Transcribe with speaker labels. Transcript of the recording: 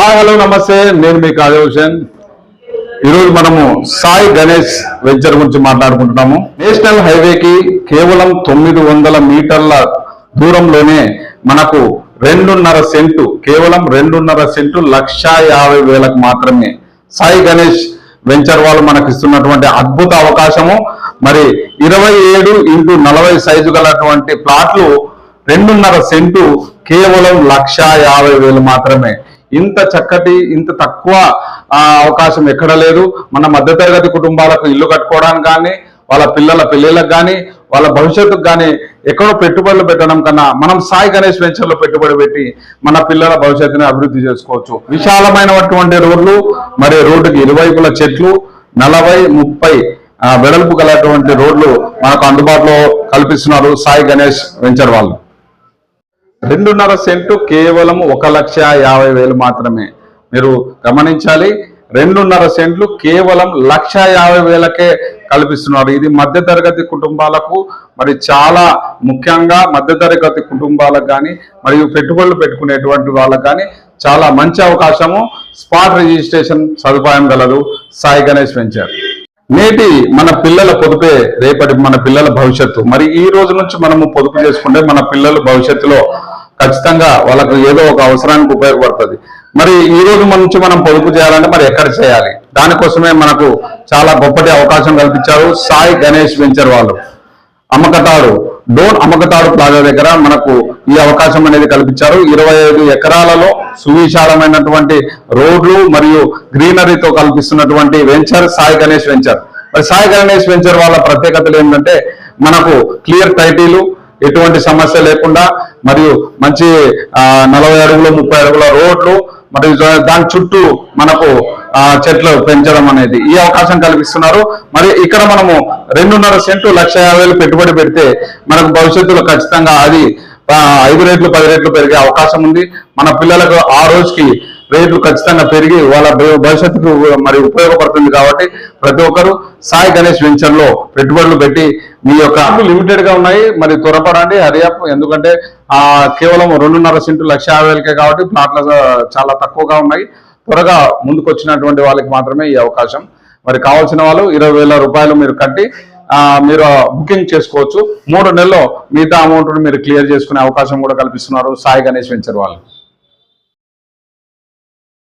Speaker 1: Hello నమస్తే. నేను మీ కాదే ఈరోజు మనము సాయి గణేష్ వెంచర్ గురించి మాట్లాడుకుంటున్నాము. నేషనల్ హైవేకి కేవలం తొమ్మిది వందల మీటర్ల దూరంలోనే మనకు రెండున్నర సెంటు కేవలం రెండున్నర సెంటు లక్ష యాభై వేలకు మాత్రమే సాయి గణేష్ వెంచర్ వాళ్ళు మనకు ఇస్తున్నటువంటి అద్భుత అవకాశము. మరి ఇరవై ఏడు ఇంటూ నలభై సైజు గలటువంటి ప్లాట్లు రెండున్నర సెంటు కేవలం లక్ష యాభై వేలు మాత్రమే. ఇంత చక్కటి ఇంత తక్కువ అవకాశం ఎక్కడ లేదు. మన మధ్యతరగతి కుటుంబాలకు ఇల్లు కట్టుకోవడానికి కానీ వాళ్ళ పిల్లల పెళ్ళిళ్ళకు కానీ వాళ్ళ భవిష్యత్తుకు కానీ ఎక్కడో పెట్టుబడులు పెట్టడం కన్నా మనం సాయి గణేష్ వెంచర్లో పెట్టుబడి పెట్టి మన పిల్లల భవిష్యత్తుని అభివృద్ధి చేసుకోవచ్చు. విశాలమైనటువంటి రోడ్లు మరి రోడ్డుకి ఇరువైపుల చెట్లు నలభై ముప్పై వెడల్పు గలటువంటి రోడ్లు మనకు అందుబాటులో కల్పిస్తున్నారు సాయి గణేష్ వెంచర్ వాళ్ళు. రెండున్నర సెంటు కేవలం ఒక లక్ష యాభై వేలు మాత్రమే. మీరు గమనించాలి రెండున్నర సెంట్లు కేవలం లక్ష యాభై వేలకే కల్పిస్తున్నారు. ఇది మధ్యతరగతి కుటుంబాలకు మరి చాలా ముఖ్యంగా మధ్యతరగతి కుటుంబాలకు కానీ మరియు పెట్టుబడులు పెట్టుకునేటువంటి వాళ్ళకు కానీ చాలా మంచి అవకాశము. స్పాట్ రిజిస్ట్రేషన్ సదుపాయం గలదు. సాయి గణేష్ వెంచర్. నేటి మన పిల్లల పొదుపే రేపటి మన పిల్లల భవిష్యత్తు. మరి ఈ రోజు నుంచి మనము పొదుపు చేసుకుంటే మన పిల్లలు భవిష్యత్తులో ఖచ్చితంగా వాళ్ళకు ఏదో ఒక అవసరానికి ఉపయోగపడుతుంది. మరి ఈ రోజు నుంచి మనం పొదుపు చేయాలంటే మరి ఎక్కడ చేయాలి? దానికోసమే మనకు చాలా గొప్పటి అవకాశం కల్పించారు సాయి గణేష్ వెంచర్ వాళ్ళు. అమ్మకతాడు డోన్ అమ్మకతాడు ప్లాజా దగ్గర మనకు ఈ అవకాశం అనేది కల్పించారు. ఇరవై ఐదు ఎకరాలలో సువిశాలమైనటువంటి రోడ్లు మరియు గ్రీనరీతో కల్పిస్తున్నటువంటి వెంచర్ సాయి గణేష్ వెంచర్. మరి సాయి గణేష్ వెంచర్ వాళ్ళ ప్రత్యేకతలు ఏంటంటే మనకు క్లియర్ టైటిలు ఎటువంటి సమస్య లేకుండా మరియు మంచి నలభై అడుగులు ముప్పై అడుగుల రోడ్లు మరియు దాని చుట్టూ మనకు చెట్లు పెంచడం అనేది ఈ అవకాశం కల్పిస్తున్నారు. మరి ఇక్కడ మనము రెండున్నర సెంటు లక్ష యాభై పెట్టుబడి పెడితే మనకు భవిష్యత్తులో ఖచ్చితంగా అది ఐదు రేట్లు పది రేట్లు పెరిగే అవకాశం ఉంది. మన పిల్లలకు ఆ రోజుకి రేట్లు ఖచ్చితంగా పెరిగి వాళ్ళ భవిష్యత్తుకు మరి ఉపయోగపడుతుంది కాబట్టి ప్రతి ఒక్కరు సాయి గణేష్ వెంచర్లో పెట్టుబడులు పెట్టి మీ యొక్క లిమిటెడ్గా ఉన్నాయి. మరి త్వరపడండి హరియాప్ ఎందుకంటే ఆ కేవలం రెండున్నర సెంటు లక్ష యాభై కాబట్టి ప్లాట్లు చాలా తక్కువగా ఉన్నాయి. త్వరగా ముందుకు వచ్చినటువంటి వాళ్ళకి మాత్రమే ఈ అవకాశం. మరి కావాల్సిన వాళ్ళు ఇరవై వేల రూపాయలు మీరు కట్టి మీరు బుకింగ్ చేసుకోవచ్చు. మూడు నెలల్లో మిగతా అమౌంట్ మీరు క్లియర్ చేసుకునే అవకాశం కూడా కల్పిస్తున్నారు సాయి గణేష్ వెంచర్ వాళ్ళు.